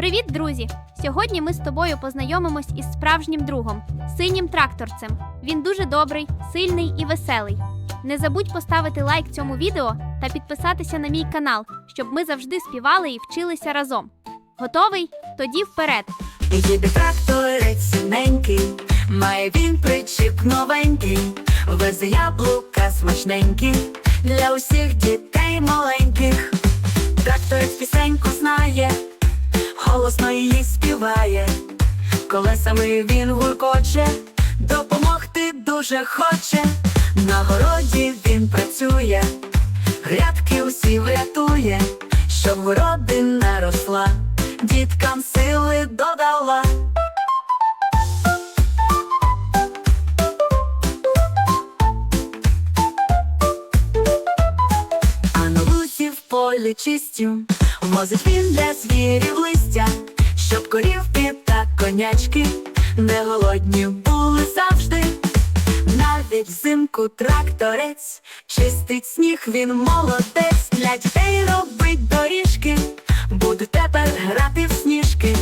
Привіт, друзі! Сьогодні ми з тобою познайомимось із справжнім другом, синім тракторцем. Він дуже добрий, сильний і веселий. Не забудь поставити лайк цьому відео та підписатися на мій канал, щоб ми завжди співали і вчилися разом. Готовий? Тоді вперед! Їде тракторець синенький, має він причіп новенький, везе яблука смачненькі для усіх дітей маленьких. Співає, колесами він гуркоче, допомогти дуже хоче. На городі він працює, грядки усі врятує, щоб городина росла, діткам сили додала. А на лузі в полі чистю Возить він для звірів листя, щоб корівки та конячки не голодні були завжди. Навіть взимку тракторець чистить сніг, він молодець. Для дітей робить доріжки, буде тепер грати в сніжки.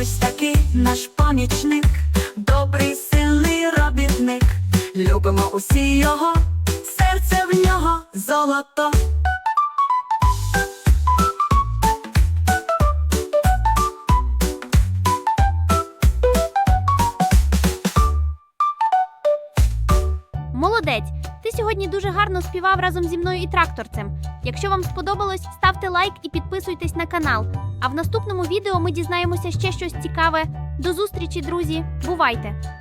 Ось такий наш помічник, добрий, сильний робітник. Любимо усі його, серце в нього золото. Молодець! Ти сьогодні дуже гарно співав разом зі мною і тракторцем. Якщо вам сподобалось, ставте лайк і підписуйтесь на канал. А в наступному відео ми дізнаємося ще щось цікаве. До зустрічі, друзі! Бувайте!